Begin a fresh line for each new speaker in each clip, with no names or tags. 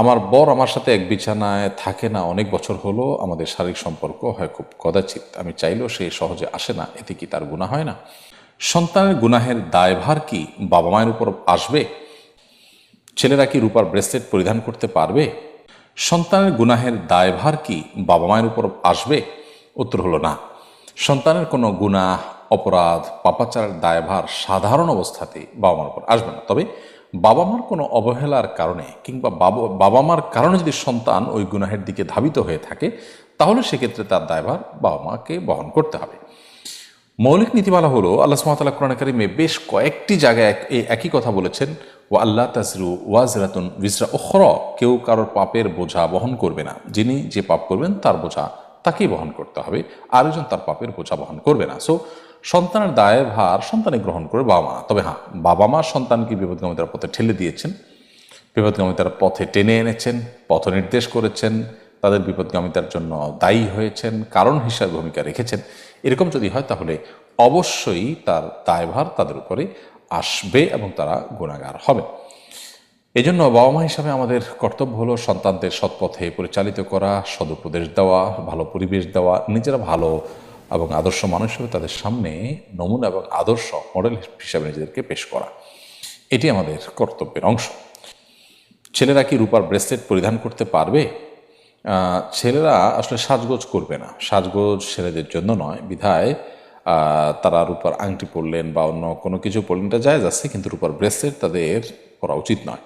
আমার বর আমার সাথে এক বিছানায় থাকে না, অনেক বছর হলো আমাদের শারীরিক সম্পর্ক হয় খুব কদাচিত আমি চাইলেও সে সহজে আসে না, এতে কি তার গুণা হয় না? সন্তানের গুনাহের দায়ভার কি বাবা মায়ের উপর আসবে? ছেলেরা কি রূপার ব্রেসলেট পরিধান করতে পারবে? সন্তানের গুনাহের দায়ভার কি বাবা মায়ের উপর আসবে? উত্তর হলো না। সন্তানের কোনো গুনাহ, অপরাধ, পাপাচারের দায়ভার সাধারণ অবস্থাতে বাবা মার উপর আসবে না। তবে বাবা মার কোনো অবহেলার কারণে কিংবা বাবা মার কারণে যদি সন্তান ওই গুনাহের দিকে ধাবিত হয়ে থাকে, তাহলে সেক্ষেত্রে তার দায়ভার বাবা মাকে বহন করতে হবে। মৌলিক নীতিমালা হলো, আল্লাহ সুমাতাল্লাহ কোরআন কারিমে বেশ কয়েকটি জায়গায় একই কথা বলেছেন ও আল্লাহ তাজরু ওয়াজরাতুন বিজরা ওখর কেউ কারোর পাপের বোঝা বহন করবে না। যিনি যে পাপ করবেন তার বোঝা তাকেই বহন করতে হবে আরেকজন তার পাপের বোঝা বহন করবে না। সো সন্তানের দায় ভার সন্তানে গ্রহণ করে বাবা মা। তবে হ্যাঁ বাবা মা সন্তানকে বিপদগামিতার পথে ঠেলে দিয়েছেন বিপদগামিতার পথে টেনে এনেছেন, পথ নির্দেশ করেছেন, তাদের বিপদগামিতার জন্য দায়ী হয়েছেন, কারণ হিসাবে ভূমিকা রেখেছেন। এরকম যদি হয় তাহলে অবশ্যই তার দায়ভার তাদের উপরে আসবে এবং তারা গুণাগার হবে। এজন্য বাবা মা হিসাবে আমাদের কর্তব্য হলো সন্তানদের সৎপথে পরিচালিত করা, সদুপদেশ দেওয়া, ভালো পরিবেশ দেওয়া, নিজেরা ভালো এবং আদর্শ মানুষ হিসেবে তাদের সামনে নমুনা এবং আদর্শ মডেল হিসাবে নিজেদেরকে পেশ করা। এটি আমাদের কর্তব্যের অংশ। ছেলেরা কি রূপার ব্রেসলেট পরিধান করতে পারবে? ছেলেরা আসলে সাজগোজ করবে না। সাজগোজ ছেলেদের জন্য নয়। বিধায় তারা রূপার আংটি পরলেন বা অন্য কোনো কিছু পরলেন, এটা যায় আছে, কিন্তু রূপার ব্রেসলেট তাদের পরা উচিত নয়।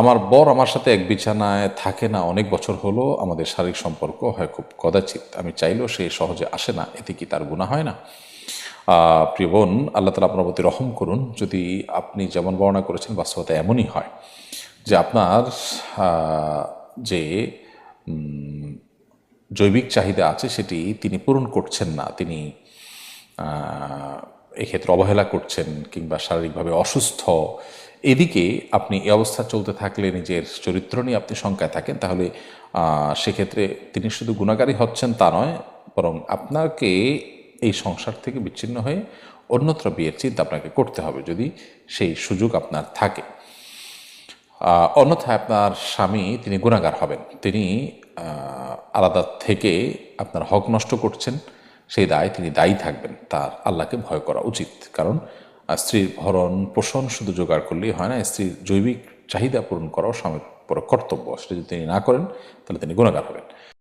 আমার বর আমার সাথে এক বিছানায় থাকে না, অনেক বছর হলো আমাদের শারীরিক সম্পর্ক হয় খুব কদাচিত আমি চাইলেও সে সহজে আসে না, এতে কি তার গুণা হয় না? প্রিয় বোন, আল্লাহ তালা আপনার প্রতি রহম করুন। যদি আপনি যেমন বর্ণনা করেছেন, বাস্তবতা এমনই হয় যে আপনার যে জৈবিক চাহিদা আছে সেটি তিনি পূরণ করছেন না, তিনি এক্ষেত্রে অবহেলা করছেন কিংবা শারীরিকভাবে অসুস্থ এদিকে আপনি এই অবস্থা চলতে থাকলে নিজের চরিত্র নিয়ে আপনি শঙ্কায় থাকেন, তাহলে সেক্ষেত্রে তিনি শুধু গুণাগারী হচ্ছেন তা নয়, বরং আপনাকে এই সংসার থেকে বিচ্ছিন্ন হয়ে অন্যত্র বিয়ের চিন্তা আপনাকে করতে হবে যদি সেই সুযোগ আপনার থাকে। অন্যথায় আপনার স্বামী তিনি গুণাগার হবেন। তিনি আলাদা থেকে আপনার হক নষ্ট করছেন, সেই দায় তিনি দায়ী থাকবেন, তার আল্লাহকে ভয় করা উচিত। কারণ স্ত্রীর ভরণ পোষণ শুধু জোগাড় করলেই হয় না, স্ত্রীর জৈবিক চাহিদা পূরণ করাও স্বামীর কর্তব্য। সেটা যদি তিনি না করেন, তাহলে তিনি গুণাগার হবেন।